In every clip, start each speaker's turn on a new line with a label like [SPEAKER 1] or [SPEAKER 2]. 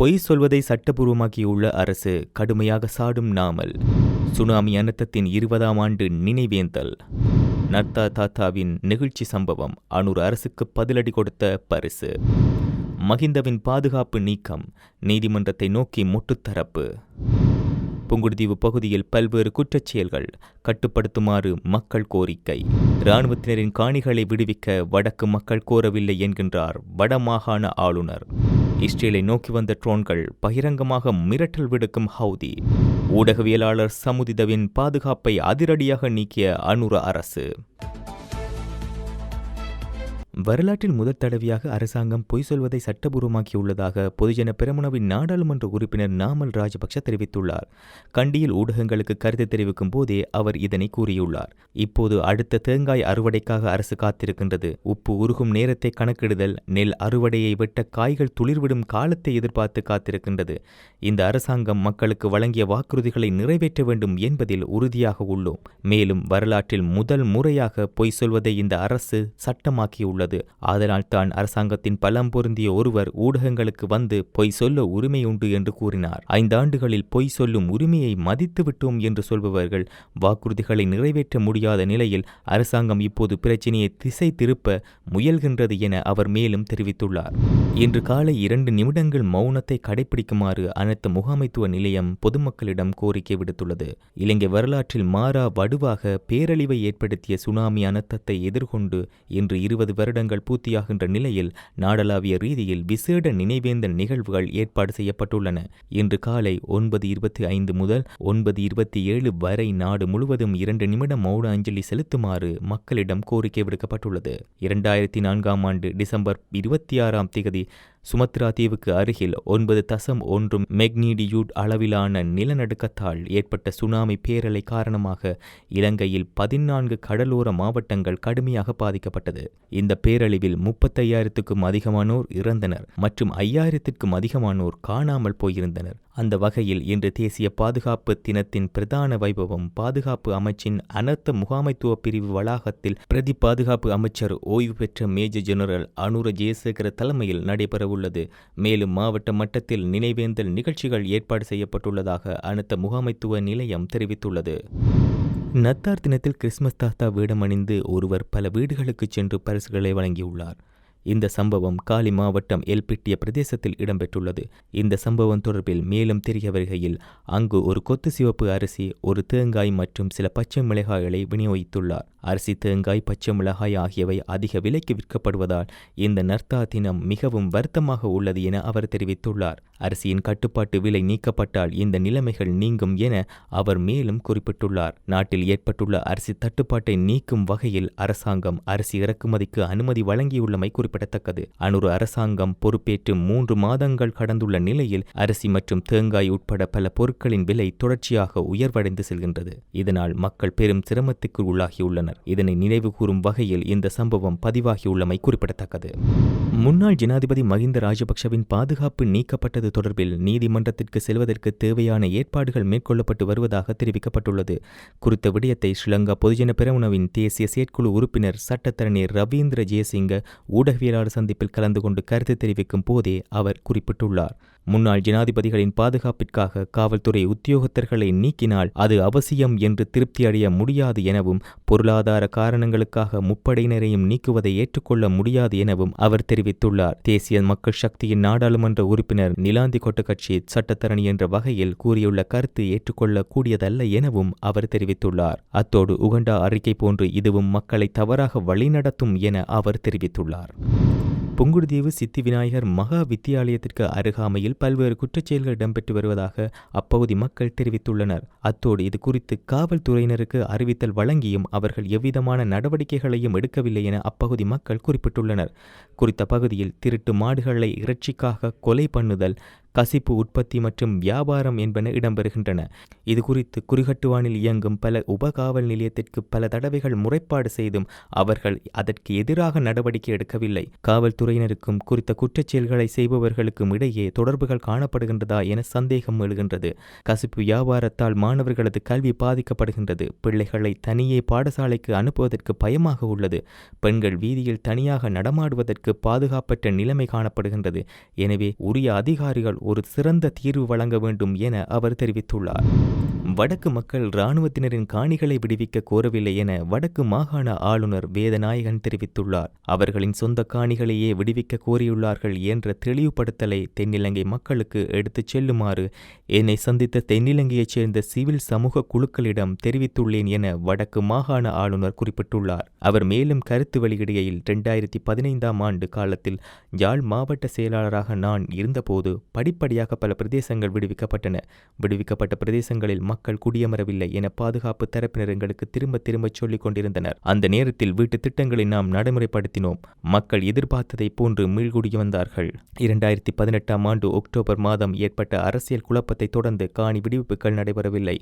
[SPEAKER 1] பொய் சொல்வதை சட்டபூர்வமாக்கியுள்ள அரசு கடுமையாக சாடும் நாமல். சுனாமி அனர்த்தத்தின் இருபதாம் ஆண்டு நினைவேந்தல். நர்த்தா தாத்தாவின் நெகிழ்ச்சி சம்பவம் அனூர் அரசுக்கு பதிலடி கொடுத்த பரிசு. மகிந்தவின் பாதுகாப்பு நீக்கம் நீதிமன்றத்தை நோக்கி முட்டுத்தரப்பு. புங்குடுதீவு பகுதியில் பல்வேறு குற்றச் செயல்கள் கட்டுப்படுத்துமாறு மக்கள் கோரிக்கை. இராணுவத்தினரின் காணிகளை விடுவிக்க வடக்கு மக்கள் கோரவில்லை என்கின்றார் வடமாகாண ஆளுநர். இஸ்ரேலை நோக்கி வந்த ட்ரோன்கள் பகிரங்கமாக மிரட்டல் விடுக்கும் ஹவுதி. ஊடகவியலாளர் சமுதிதவின் பாதுகாப்பை அதிரடியாக நீக்கிய அனுர அரசு. வரலாற்றில் முதல் தடவையாக அரசாங்கம் பொய் சொல்வதை சட்டபூர்வமாக்கியுள்ளதாக பொதுஜன பெருமனவின் நாடாளுமன்ற உறுப்பினர் நாமல் ராஜபக்ஷ தெரிவித்துள்ளார். கண்டியில் ஊடகங்களுக்கு கருத்து தெரிவிக்கும் போதே அவர் இதனை கூறியுள்ளார். இப்போது அடுத்த தேங்காய் அறுவடைக்காக அரசு காத்திருக்கின்றது. உப்பு உருகும் நேரத்தை கணக்கிடுதல் நெல் அறுவடையை வெட்ட காய்கள் துளிர்விடும் காலத்தை எதிர்பார்த்து காத்திருக்கின்றது. இந்த அரசாங்கம் மக்களுக்கு வழங்கிய வாக்குறுதிகளை நிறைவேற்ற வேண்டும் என்பதில் உறுதியாக உள்ளோம். மேலும் வரலாற்றில் முதல் முறையாக பொய் சொல்வதை இந்த அரசு சட்டமாக்கியுள்ளது. உள்ளது. ஆதலால்தான் அரசாங்கத்தின் பலம் பொருந்திய ஒருவர் ஊடகங்களுக்கு வந்து பொய் சொல்ல உரிமை உண்டு என்று கூறினார். ஐந்தாண்டுகளில் பொய் சொல்லும் உரிமையை மதித்து விட்டோம் என்று சொல்பவர்கள் வாக்குறுதிகளை நிறைவேற்ற முடியாத நிலையில் அரசாங்கம் இப்போது பிரச்சினையை திசை திருப்ப முயல்கின்றது என அவர் மேலும் தெரிவித்துள்ளார். இன்று காலை இரண்டு நிமிடங்கள் மௌனத்தை கடைபிடிக்குமாறு அனைத்து முகாமைத்துவ நிலையம் பொதுமக்களிடம் கோரிக்கை விடுத்துள்ளது. இலங்கை வரலாற்றில் மாறா வடுவாக பேரழிவை ஏற்படுத்திய சுனாமி அனர்த்தத்தை எதிர்கொண்டு இன்று இருபது வருடங்கள் பூர்த்தியாகின்ற நிலையில் நாடளாவிய ரீதியில் விசேட நினைவேந்தல் நிகழ்வுகள் ஏற்பாடு செய்யப்பட்டுள்ளன. இன்று காலை ஒன்பது இருபத்தி ஐந்து முதல் ஒன்பது இருபத்தி ஏழு வரை நாடு முழுவதும் இரண்டு நிமிடம் மௌன அஞ்சலி செலுத்துமாறு மக்களிடம் கோரிக்கை விடுக்கப்பட்டுள்ளது. இரண்டாயிரத்தி நான்காம் ஆண்டு டிசம்பர் இருபத்தி ஆறாம் திகதி சுமத்ரா தீவுக்கு அருகில் ஒன்பது தசம் ஒன்று மெக்னீடியூட் அளவிலான நிலநடுக்கத்தால் ஏற்பட்ட சுனாமி பேரலை காரணமாக இலங்கையில் பதினான்கு கடலோர மாவட்டங்கள் கடுமையாக பாதிக்கப்பட்டது. இந்த பேரழிவில் முப்பத்தையாயிரத்துக்கும் அதிகமானோர் இறந்தனர் மற்றும் ஐயாயிரத்திற்கும் அதிகமானோர் காணாமல் போயிருந்தனர். அந்த வகையில் இன்று தேசிய பாதுகாப்பு தினத்தின் பிரதான வைபவம் பாதுகாப்பு அமைச்சின் அனர்த்த முகாமைத்துவ பிரிவு வளாகத்தில் பிரதி பாதுகாப்பு அமைச்சர் ஓய்வு பெற்ற மேஜர் ஜெனரல் அனுர ஜெயசேகர தலைமையில் நடைபெறவுள்ளது மேலும் மாவட்ட மட்டத்தில் நினைவேந்தல் நிகழ்ச்சிகள் ஏற்பாடு செய்யப்பட்டுள்ளதாக அனர்த்த முகாமைத்துவ நிலையம் தெரிவித்துள்ளது. நத்தார் தினத்தில் கிறிஸ்மஸ் தாத்தா வேடமணிந்து ஒருவர் பல வீடுகளுக்கு சென்று பரிசுகளை வழங்கியுள்ளார். இந்த சம்பவம் காலி மாவட்டம் எல்பிட்டிய பிரதேசத்தில் இடம்பெற்றுள்ளது. இந்த சம்பவம் தொடர்பில் மேலும் தெரிய வருகையில் அங்கு ஒரு கொத்து சிவப்பு அரிசி ஒரு தேங்காய் மற்றும் சில பச்சை மிளகாய்களை விநியோகித்துள்ளார். அரிசி தேங்காய் பச்சை மிளகாய் ஆகியவை அதிக விலைக்கு விற்கப்படுவதால் இந்த நர்த்தா தினம் மிகவும் வருத்தமாக உள்ளது என அவர் தெரிவித்துள்ளார். அரிசியின் கட்டுப்பாட்டு விலை நீக்கப்பட்டால் இந்த நிலைமைகள் நீங்கும் என அவர் மேலும் குறிப்பிட்டுள்ளார். நாட்டில் ஏற்பட்டுள்ள அரிசி தட்டுப்பாட்டை நீக்கும் வகையில் அரசாங்கம் அரிசி இறக்குமதிக்கு அனுமதி வழங்கியுள்ளமை குறிப்பிடத்தக்கது அனுறு அரசாங்கம் பொறுப்பேற்று மூன்று மாதங்கள் கடந்துள்ள நிலையில் அரிசி மற்றும் தேங்காய் உட்பட பல பொருட்களின் விலை தொடர்ச்சியாக உயர்வடைந்து செல்கின்றது. இதனால் மக்கள் பெரும் சிரமத்துக்கு உள்ளாகியுள்ளனர். இதனை நினைவு கூறும் வகையில் இந்த சம்பவம் பதிவாகியுள்ளமை குறிப்பிடத்தக்கது. முன்னாள் ஜனாதிபதி மஹிந்த ராஜபக்ஷவின் பாதுகாப்பு நீக்கப்பட்டது தொடர்பில் நீதிமன்றத்திற்கு செல்வதற்கு தேவையான ஏற்பாடுகள் மேற்கொள்ளப்பட்டு வருவதாக தெரிவிக்கப்பட்டுள்ளது. குறித்த விடயத்தை ஸ்ரீலங்கா பொதுஜன பெரமுனவின் தேசிய செயற்குழு உறுப்பினர் சட்டத்தரணி ரவீந்திர ஜெயசிங்க ஊடக ஊடகவியலாளர் சந்திப்பில் கலந்து கொண்டு கருத்து தெரிவிக்கும் போதே அவர் குறிப்பிட்டுள்ளார். முன்னாள் ஜனாதிபதிகளின் பாதுகாப்பிற்காக காவல்துறை உத்தியோகத்தர்களை நீக்கினால் அது அவசியம் என்று திருப்தி அடைய முடியாது எனவும் பொருளாதார காரணங்களுக்காக முப்படையினரையும் நீக்குவதை ஏற்றுக்கொள்ள முடியாது எனவும் அவர் தெரிவித்துள்ளார். தேசிய மக்கள் சக்தியின் நாடாளுமன்ற உறுப்பினர் நிலாந்தி கொட்ட கட்சி சட்டத்தரணி என்ற வகையில் கூறியுள்ள கருத்து ஏற்றுக்கொள்ளக்கூடியதல்ல எனவும் அவர் தெரிவித்துள்ளார். அத்தோடு உகண்டா அறிக்கை போன்று இதுவும் மக்களை தவறாக வழிநடத்தும் என அவர் தெரிவித்துள்ளார். புங்குடுதீவு சித்தி விநாயகர் மகா வித்தியாலயத்திற்கு அருகாமையில் பல்வேறு குற்றச்செயல்கள் இடம்பெற்று வருவதாக அப்பகுதி மக்கள் தெரிவித்துள்ளனர். அத்தோடு இது குறித்து காவல்துறையினருக்கு அறிவித்தல் வழங்கியும் அவர்கள் எவ்விதமான நடவடிக்கைகளையும் எடுக்கவில்லை என அப்பகுதி மக்கள் குறிப்பிட்டுள்ளனர். குறித்த பகுதியில் திருட்டு மாடுகளை இறைச்சிக்காக கொலை பண்ணுதல் கசிப்பு உற்பத்தி மற்றும் வியாபாரம் என்பன இடம்பெறுகின்றன. இது குறித்து குறிகட்டுவானில் இயங்கும் பல உபகாவல் நிலையத்திற்கு பல தடவைகள் முறைப்பாடு செய்தும் அவர்கள் அதற்கு எதிராக நடவடிக்கை எடுக்கவில்லை. காவல்துறையினருக்கும் குறித்த குற்றச்செயல்களை செய்பவர்களுக்கும் இடையே தொடர்புகள் காணப்படுகின்றதா என சந்தேகம் எழுகின்றது. கசிப்பு வியாபாரத்தால் மாணவர்களது கல்வி பாதிக்கப்படுகின்றது. பிள்ளைகளை தனியே பாடசாலைக்கு அனுப்புவதற்கு பயமாக உள்ளது. பெண்கள் வீதியில் தனியாக நடமாடுவதற்கு பாதுகாப்பற்ற நிலைமை காணப்படுகின்றது. எனவே உரிய அதிகாரிகள் ஒரு சிறந்த தீர்வு வழங்க வேண்டும் என அவர் தெரிவித்துள்ளார். வடக்கு மக்கள் இராணுவத்தினரின் காணிகளை விடுவிக்க கோரவில்லை என வடக்கு மாகாண ஆளுநர் வேதநாயகன் தெரிவித்துள்ளார். அவர்களின் சொந்த காணிகளையே விடுவிக்க கோரியுள்ளார்கள் என்ற தெளிவுபடுத்தலை தென்னிலங்கை மக்களுக்கு எடுத்துச் செல்லுமாறு என்னை சந்தித்த தென்னிலங்கையைச் சேர்ந்த சிவில் சமூக குழுக்களிடம் தெரிவித்துள்ளேன் என வடக்கு மாகாண ஆளுநர் குறிப்பிட்டுள்ளார். அவர் மேலும் கருத்து வெளியிடுகையில் இரண்டாயிரத்தி பதினைந்தாம் ஆண்டு காலத்தில் யாழ் மாவட்ட செயலாளராக நான் இருந்தபோது படிப்படியாக பல பிரதேசங்கள் விடுவிக்கப்பட்டன. விடுவிக்கப்பட்ட பிரதேசங்களில் மக்கள் குடியமரவில்லை என பாதுகாப்பு தரப்பினர் எங்களுக்கு திரும்ப திரும்ப சொல்லிக் கொண்டிருந்தனர். அந்த நேரத்தில் வீட்டு திட்டங்களை நாம் நடைமுறைப்படுத்தினோம். மக்கள் எதிர்பார்த்ததை போன்று மீள்குடி வந்தார்கள். இரண்டாயிரத்தி பதினெட்டாம் ஆண்டு அக்டோபர் மாதம் ஏற்பட்ட அரசியல் குழப்பத்தை தொடர்ந்து காணி விடுவிப்புகள் நடைபெறவில்லை.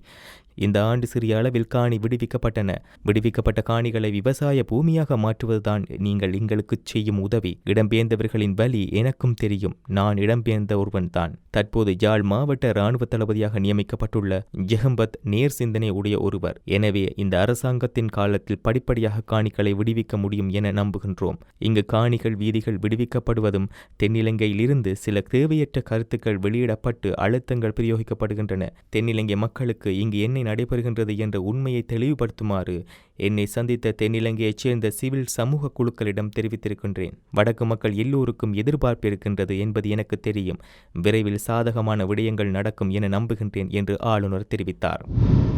[SPEAKER 1] இந்த ஆண்டு சிறிய அளவில் காணி விடுவிக்கப்பட்டன. விடுவிக்கப்பட்ட காணிகளை விவசாய பூமியாக மாற்றுவதுதான் நீங்கள் எங்களுக்கு செய்யும் உதவி. இடம்பெயர்ந்தவர்களின் வழி எனக்கும் தெரியும். நான் இடம்பெயர்ந்த ஒருவன் தான். தற்போது யாழ் மாவட்ட இராணுவ தளபதியாக நியமிக்கப்பட்டுள்ள ஜெஹம்பத் நேர் சிந்தனை உடைய ஒருவர். எனவே இந்த அரசாங்கத்தின் காலத்தில் படிப்படியாக காணிகளை விடுவிக்க முடியும் என நம்புகின்றோம். இங்கு காணிகள் வீதிகள் விடுவிக்கப்படுவதும் தென்னிலங்கையிலிருந்து சில தேவையற்ற கருத்துக்கள் வெளியிடப்பட்டு அழுத்தங்கள் பிரயோகிக்கப்படுகின்றன. தென்னிலங்கை மக்களுக்கு இங்கு என்னை நடைபெறுகின்றது என்ற உண்மையை தெளிவுபடுத்துமாறு என்னை சந்தித்த தென்னிலங்கையைச் சேர்ந்த சிவில் சமூக குழுக்களிடம் தெரிவித்திருக்கின்றேன். வடக்கு மக்கள் எல்லோருக்கும் எதிர்பார்ப்பு இருக்கின்றது என்பது எனக்கு தெரியும். விரைவில் சாதகமான விடயங்கள் நடக்கும் என நம்புகின்றேன் என்று ஆளுநர் தெரிவித்தார்.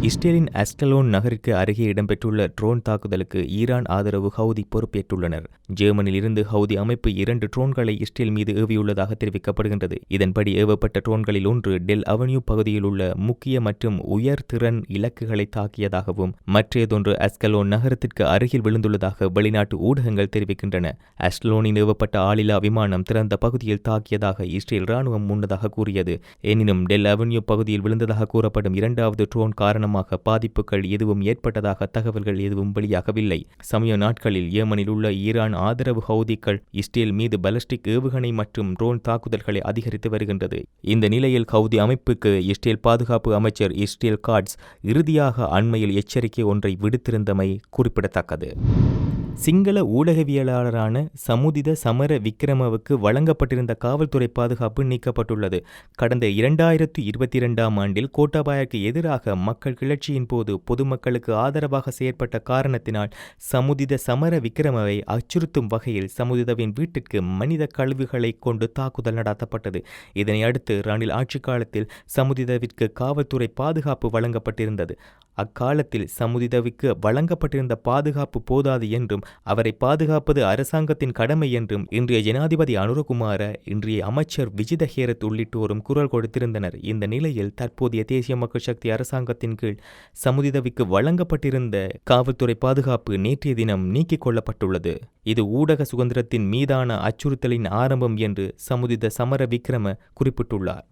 [SPEAKER 1] இஸ்ரேலின் அஸ்டலோன் நகருக்கு அருகே இடம்பெற்றுள்ள ட்ரோன் தாக்குதலுக்கு ஈரான் ஆதரவு ஹவுதி பொறுப்பேற்றுள்ளனர். ஜெர்மனியில் இருந்து ஹவுதி அமைப்பு இரண்டு ட்ரோன்களை இஸ்ரேல் மீது ஏவியுள்ளதாக தெரிவிக்கப்படுகின்றது. இதன்படி ஏவப்பட்ட ட்ரோன்களில் ஒன்று டெல் அவென்யூ பகுதியில் உள்ள முக்கிய மற்றும் உயர் திறன் இலக்குகளை தாக்கியதாகவும் மற்றேதொன்று அஸ்கல் அஸ்கலோன் நகரத்திற்கு அருகில் விழுந்துள்ளதாக வெளிநாட்டு ஊடகங்கள் தெரிவிக்கின்றன. அஸ்டலோனில் நிறுவப்பட்ட ஆளில்லா விமானம் திறந்த பகுதியில் தாக்கியதாக இஸ்ரேல் ராணுவம் முன்னதாக கூறியது. எனினும் டெல் அவென்யூ பகுதியில் விழுந்ததாக கூறப்படும் இரண்டாவது ட்ரோன் காரணமாக பாதிப்புகள் எதுவும் ஏற்பட்டதாக தகவல்கள் எதுவும் வெளியாகவில்லை. சமய நாட்களில் ஏமனில் உள்ள ஈரான் ஆதரவு ஹவுதிகள் இஸ்ரேல் மீது பலஸ்டிக் ஏவுகணை மற்றும் ட்ரோன் தாக்குதல்களை அதிகரித்து வருகின்றது. இந்த நிலையில் ஹவுதி அமைப்புக்கு இஸ்ரேல் பாதுகாப்பு அமைச்சர் இஸ்ரேல் காட்ஸ் இறுதியாக அண்மையில் எச்சரிக்கை ஒன்றை விடுத்திருந்தமை குறிப்பிடத்தக்கது. சிங்கள ஊடகவியலாளரான சமுதித சமர விக்ரமவுக்கு வழங்கப்பட்டிருந்த காவல்துறை பாதுகாப்பு நீக்கப்பட்டுள்ளது. கடந்த இரண்டாயிரத்து இருபத்தி இரண்டாம் ஆண்டில் கோட்டாபாயக்கு எதிராக மக்கள் கிளர்ச்சியின் போது பொதுமக்களுக்கு ஆதரவாக செயற்பட்ட காரணத்தினால் சமுதித சமர விக்ரமவை அச்சுறுத்தும் வகையில் சமுதிதவின் வீட்டிற்கு மனித கழிவுகளை கொண்டு தாக்குதல் நடத்தப்பட்டது. இதனை அடுத்து ரணில் ஆட்சி காலத்தில் சமுதிதவிற்கு காவல்துறை பாதுகாப்பு வழங்கப்பட்டிருந்தது. அக்காலத்தில் சமுதிதவிற்கு வழங்கப்பட்டிருந்த பாதுகாப்பு போதாது என்றும் அவரை பாதுகாப்பது அரசாங்கத்தின் கடமை என்றும் இன்றைய ஜனாதிபதி அனுரகுமார இன்றைய அமைச்சர் விஜித ஹேரத் உள்ளிட்டோரும் குரல் கொடுத்திருந்தனர். இந்த நிலையில் தற்போதைய தேசிய மக்கள் சக்தி அரசாங்கத்தின் கீழ் சமுதிதவிக்கு வழங்கப்பட்டிருந்த காவல்துறை பாதுகாப்பு நேற்றைய தினம் நீக்கிக் கொள்ளப்பட்டுள்ளது. இது ஊடக சுதந்திரத்தின் மீதான அச்சுறுத்தலின் ஆரம்பம் என்று சமுதித சமர விக்ரம குறிப்பிட்டுள்ளார்.